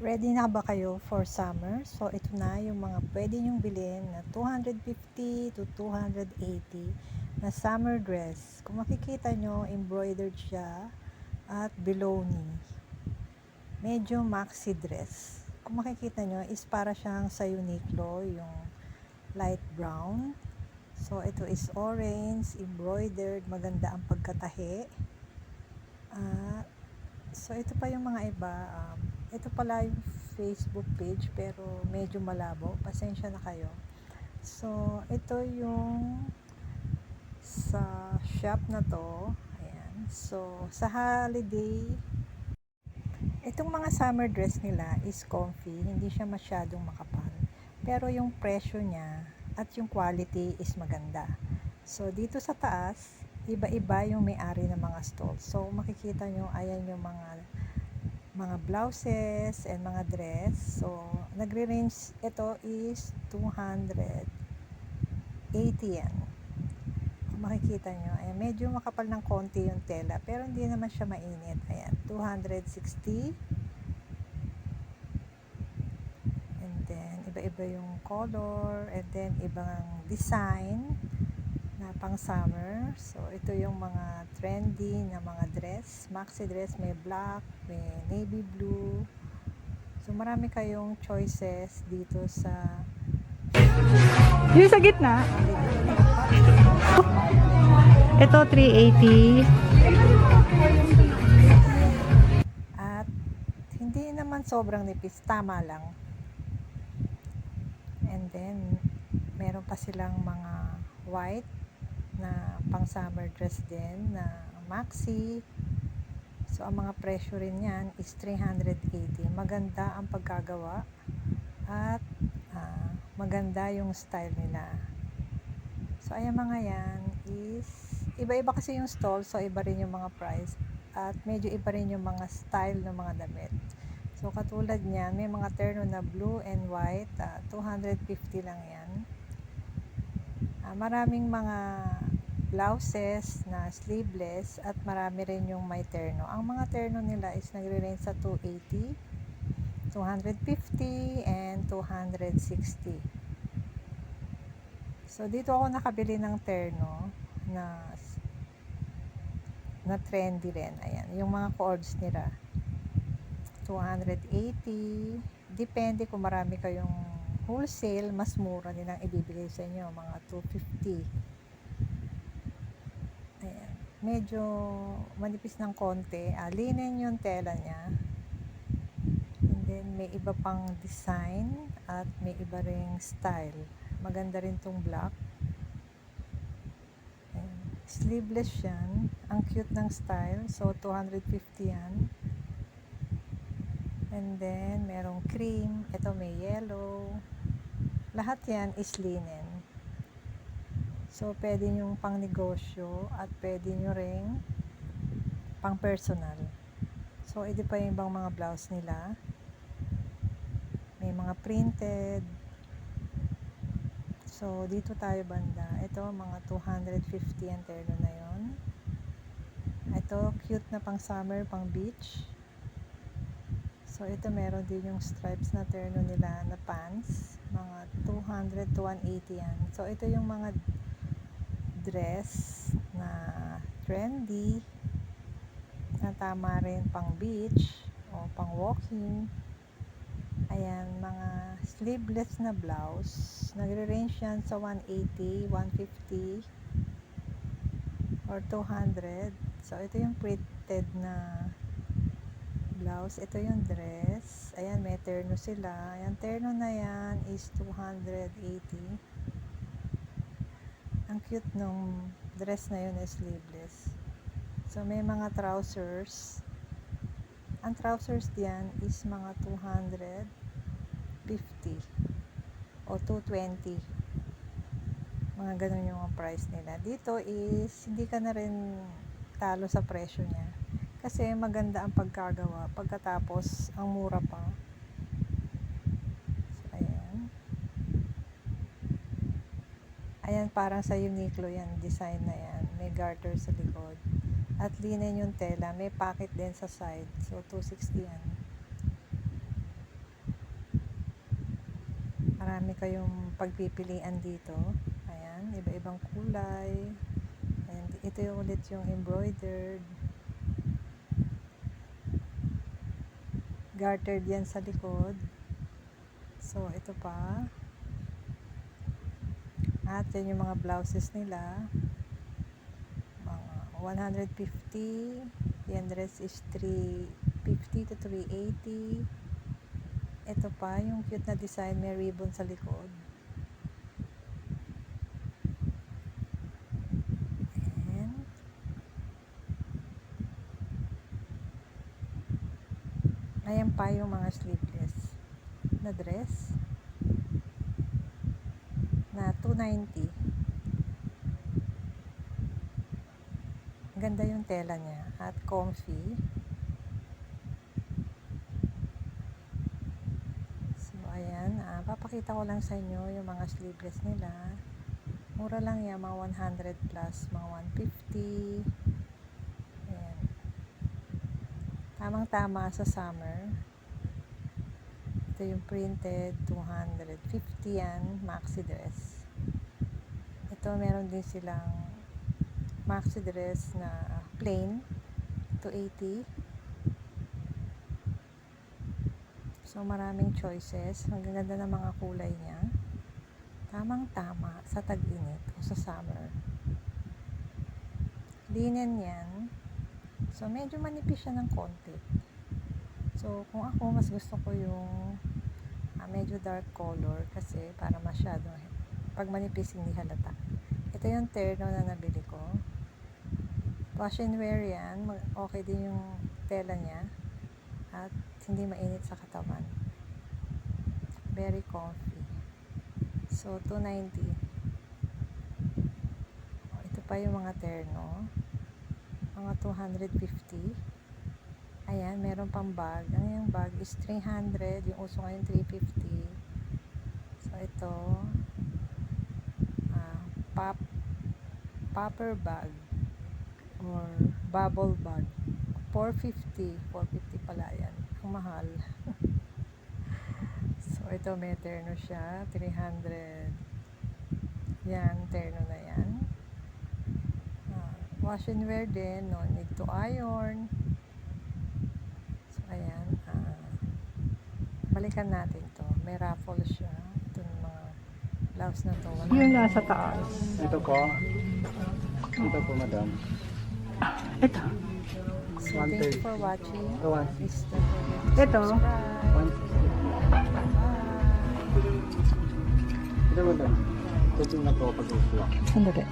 Ready na ba kayo for summer? So, ito na yung mga pwede nyong bilhin na 250 to 280 na summer dress. Kung makikita nyo, embroidered siya at below knee. Medyo maxi dress. Kung makikita nyo, is para siyang sa Uniqlo, yung light brown. So, ito is orange, embroidered, maganda ang pagkatahi. At So, ito pa yung mga iba. Um, ito pala yung Facebook page pero medyo malabo. Pasensya na kayo. So, ito yung sa shop na to. Ayan. So, sa holiday, itong mga summer dress nila is comfy. Hindi siya masyadong makapal. Pero yung presyo niya at yung quality is maganda. So, dito sa taas, iba-iba yung may-ari ng mga stall. So, makikita nyo, ayan yung mga mga blouses and mga dress. So, nagre-range, ito is 280 yan. Kung makikita nyo, ayan, medyo makapal ng konti yung tela, pero hindi naman siya mainit. Ayan, 260. And then, iba-iba yung color, and then, ibang design pang summer. So, ito yung mga trendy na mga dress. Maxi dress, may black, may navy blue. So, marami kayong choices dito sa Yung sa gitna, ito 380. At hindi naman sobrang nipis, tama lang. And then, meron pa silang mga white na pang summer dress din na maxi. So, ang mga presyo rin yan is 380. Maganda ang pagkagawa at ah, maganda yung style nila. So, ayan mga yan is iba-iba kasi yung stall so iba rin yung mga price at medyo iba rin yung mga style ng mga damit. So, katulad niyan, may mga terno na blue and white, ah, 250 lang yan. Ah, maraming mga blouses na sleeveless at marami rin yung may terno. Ang mga terno nila is nagre-range sa 280, 250, and 260. So, dito ako nakabili ng terno na na trendy rin. Ayan, yung mga cords nila. 280. Depende kung marami kayong wholesale, mas mura nilang ibibigay sa inyo, mga 250. Medyo manipis ng konti. Ah, linen yung tela niya. And then, may iba pang design at may iba ring style. Maganda rin tong black. Ayan. Sleeveless yan. Ang cute ng style. So, 250 yan. And then, merong cream. Ito may yellow. Lahat yan is linen. So, pwede nyong pang negosyo at pwede nyo ring pang personal. So, ito pa yung ibang mga blouse nila. May mga printed. So, dito tayo banda. Ito, mga 250 ang terno na yon. Ito, cute na pang summer, pang beach. So, ito meron din yung stripes na terno nila na pants. Mga 200 to 180 yan. So, ito yung mga dress na trendy na tama rin pang beach o pang walking. Ayan, mga sleeveless na blouse. Nagre-range yan sa 180, 150, or 200. So, ito yung printed na blouse. Ito yung dress. Ayan, may terno sila. Ayan, terno na yan is 280. Cute nung dress na yun is sleeveless. So, may mga trousers. Ang trousers diyan is mga 250 o 220. Mga ganun yung price nila. Dito is, hindi ka na rin talo sa presyo niya. Kasi maganda ang pagkagawa. Pagkatapos, ang mura pa. So, ayan. Ayan, parang sa Uniqlo yan, design na yan. May garter sa likod. At linen yung tela. May pocket din sa side. So, 260 yan. Marami kayong pagpipilian dito. Ayan, iba-ibang kulay. And ito yung ulit yung embroidered. Gartered yan sa likod. So, ito pa. At yan yung mga blouses nila. Mga 150. Yan dress is 350 to 380. Ito pa, yung cute na design, may ribbon sa likod. Ayan pa yung mga sleeveless na dress na 290. Ganda yung tela niya at comfy. So, ayan. ah, papakita ko lang sa inyo yung mga sleeveless nila. Mura lang yan, mga 100 plus, mga 150. Ayan. Tamang-tama sa summer. Ito yung printed, 250 yan, maxi dress. Ito, meron din silang maxi dress na plain, 280. So, maraming choices. Ang ganda ng mga kulay niya. Tamang-tama sa tag-init o sa summer. Linen yan. So, medyo manipis siya ng konti. So, kung ako, mas gusto ko yung ah, medyo dark color kasi para masyado, pag manipis, hindi halata. Ito yung terno na nabili ko. Wash and wear yan. Okay din yung tela niya. At hindi mainit sa katawan. Very comfy. So, 290. Oh, Ito pa yung mga terno. Mga 250. Ayan, meron pang bag. Ang yung bag is 300. Yung uso ngayon 350. So, ito. Ah, pop, popper bag. Or bubble bag. 450. 450 pala yan. Ang mahal. so, ito may terno siya. 300. Yan, terno na yan. Ah, wash and wear din. No need to iron. So, ayan. ah, balikan natin to. May raffle siya. Blouse na to. Wala Yung na. nasa taas. Ito po. Ito po, madam. Ito. So, thank you for watching. Please don't forget to Ito. subscribe. Bye! Ito, madam. Ito na po pag-usuwa. Sandali.